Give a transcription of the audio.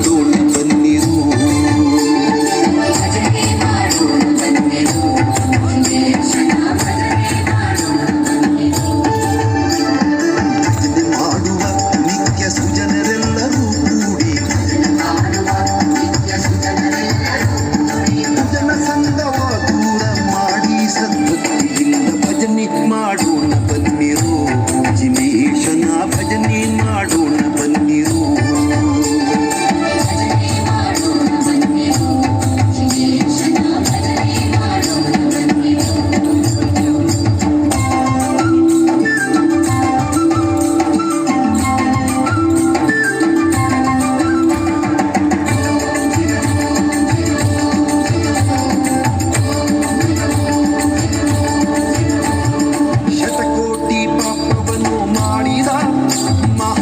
ಮಾಡೋಣ ಬನ್ನಿರು ಮಾಡುವ ನಿತ್ಯ ಸುಜನರೆಲ್ಲರೂ ಕೂಡಿ ಭಜನ ಸಂಗವ ಮಾಡಿ my